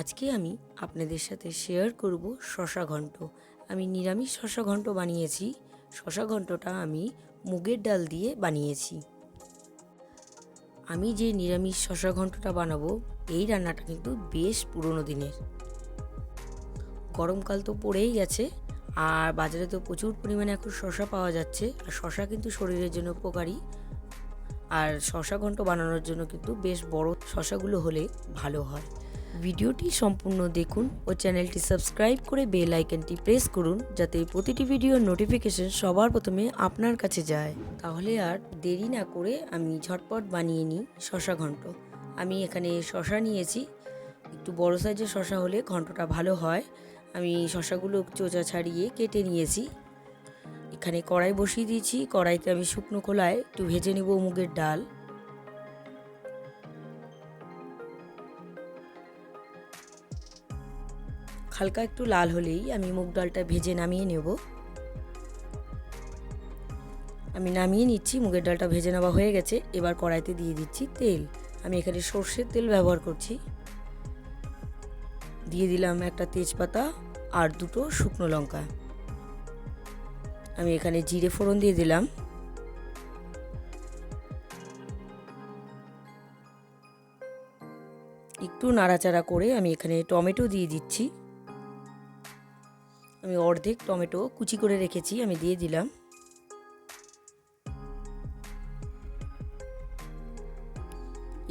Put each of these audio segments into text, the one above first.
আজকে আমি আপনাদের সাথে শেয়ার করব শশা ঘন্ট। আমি নিরামিষ শশা ঘন্ট বানিয়েছি। শশা ঘন্টটা আমি মুগের ডাল দিয়ে বানিয়েছি। আমি যে নিরামিষ শশা ঘন্টটা বানাবো, এই রান্নাটা কিন্তু বেশ পুরনো দিনের। গরমকাল তো পড়েই গেছে, আর বাজারে তো প্রচুর পরিমাণে এখন শশা পাওয়া যাচ্ছে, আর শশা কিন্তু শরীরের জন্য উপকারী। আর শশা ঘন্ট বানানোর জন্য কিন্তু বেশ বড় শশাগুলো হলে ভালো হয়। ভিডিওটি সম্পূর্ণ দেখুন ও চ্যানেলটি সাবস্ক্রাইব করে বেল আইকনটি প্রেস করুন যাতে প্রতিটি ভিডিওর নোটিফিকেশন সবার প্রথমে আপনার কাছে যায়। তাহলে আর দেরি না করে আমি ঝটপট বানিয়ে নিই শশা ঘন্ট। আমি এখানে শশা নিয়েছি। একটু বড় সাইজের শশা হলে ঘন্টটা ভালো হয়। আমি শশাগুলো চোচা ছাড়িয়ে কেটে নিয়েছি। এখানে কড়াই বসিয়ে দিয়েছি। কড়াইতে আমি শুকনো খোলায় একটু ভেজে নেব মুগের ডাল। হালকা একটু লাল হলেই আমি মুগ ডালটা ভেজে নামিয়ে নেব। আমি নামিয়ে নিচ্ছি, মুগের ডালটা ভেজে নেওয়া হয়ে গেছে। এবার কড়াইতে দিয়ে দিচ্ছি তেল। আমি এখানে সর্ষের তেল ব্যবহার করছি। দিয়ে দিলাম একটা তেজপাতা আর দুটো শুকনো লঙ্কা। আমি এখানে জিরে ফোড়ন দিয়ে দিলাম। একটু নাড়াচাড়া করে আমি এখানে টমেটো দিয়ে দিচ্ছি। আমি অর্ধেক টমেটো কুচি করে রেখেছি, আমি দিয়ে দিলাম।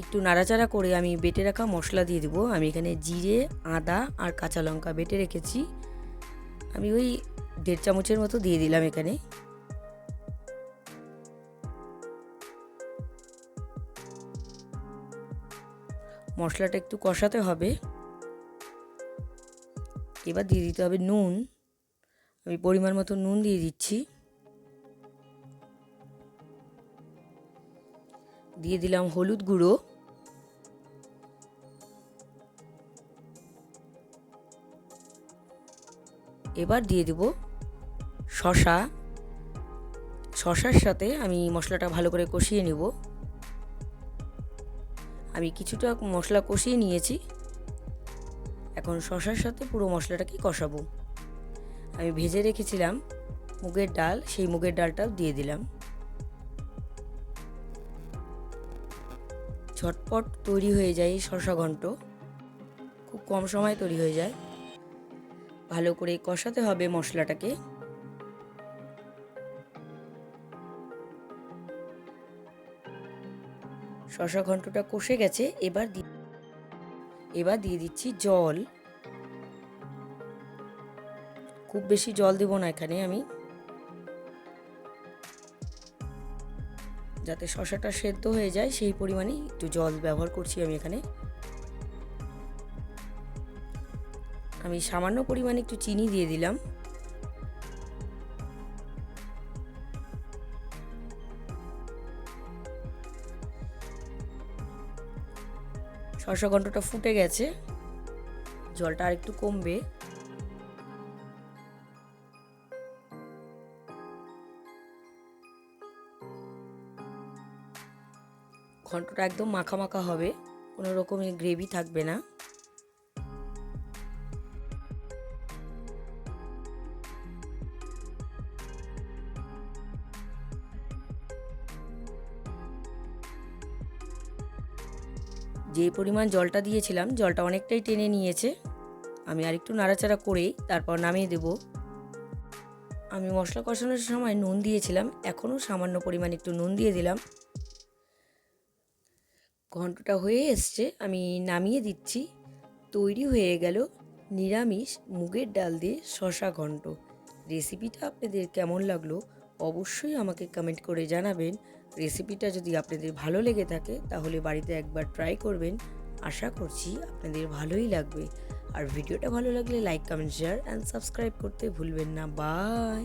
একটু নাড়াচাড়া করে আমি বেটে রাখা মশলা দিয়ে দেবো। আমি এখানে জিরে, আদা আর কাঁচা লঙ্কা বেটে রেখেছি। আমি ওই দেড় চামচের মতো দিয়ে দিলাম এখানে। মশলাটা একটু কষাতে হবে। এবার দিয়ে দিতে হবে নুন। আমি পরিমাণ মতো নুন দিয়ে দিচ্ছি। দিয়ে দিলাম হলুদ গুঁড়ো। এবার দিয়ে দেব শশা। শশার সাথে আমি মশলাটা ভালো করে কষিয়ে নেব। আমি কিছুটা মশলা কষিয়ে নিয়েছি। এখন শশার সাথে পুরো মশলাটাকে কষাবো। আমি ভেজে রেখেছিলাম মুগের ডাল, সেই মুগের ডালটাও দিয়ে দিলাম। ঝটপট তৈরি হয়ে যায় শশা ঘন্ট। খুব কম সময় তৈরি হয়ে যায়। ভালো করে কষাতে হবে মশলাটাকে। শশা ঘন্টটা কষে গেছে, এবার এবার দিয়ে দিচ্ছি জল। খুব বেশি জল দেব না এখানে আমি। যাতে শশাটা সেদ্ধ হয়ে যায়, সেই পরিমাণে একটু জল ব্যবহার করছি আমি এখানে। আমি সামান্য পরিমাণে একটু চিনি দিয়ে দিলাম। শশা ঘন্টটা ফুটে গেছে। জলটা আর একটু কমবে। ঘন্টটা একদম মাখা মাখা হবে। কোনো রকমের গ্রেভি থাকবে না। যে পরিমাণ জলটা দিয়েছিলাম, জলটা অনেকটাই টেনে নিয়েছে। আমি আর একটু নাড়াচাড়া করেই তারপর নামিয়ে দেব। আমি মশলা কষানোর সময় নুন দিয়েছিলাম। এখনও সামান্য পরিমাণ একটু নুন দিয়ে দিলাম। ঘন্টটা হয়ে এসছে, আমি নামিয়ে দিচ্ছি। তৈরি হয়ে গেল নিরামিষ মুগের ডাল দিয়ে শশা ঘন্ট রেসিপিটা আপনাদের কেমন লাগল অবশ্যই আমাকে কমেন্ট করে জানাবেন। রেসিপিটা যদি আপনাদের ভালো লেগে থাকে তাহলে বাড়িতে একবার ট্রাই করবেন। আশা করছি আপনাদের ভালোই লাগবে। আর ভিডিওটা ভালো লাগলে like comment share and subscribe করতে ভুলবেন না। বাই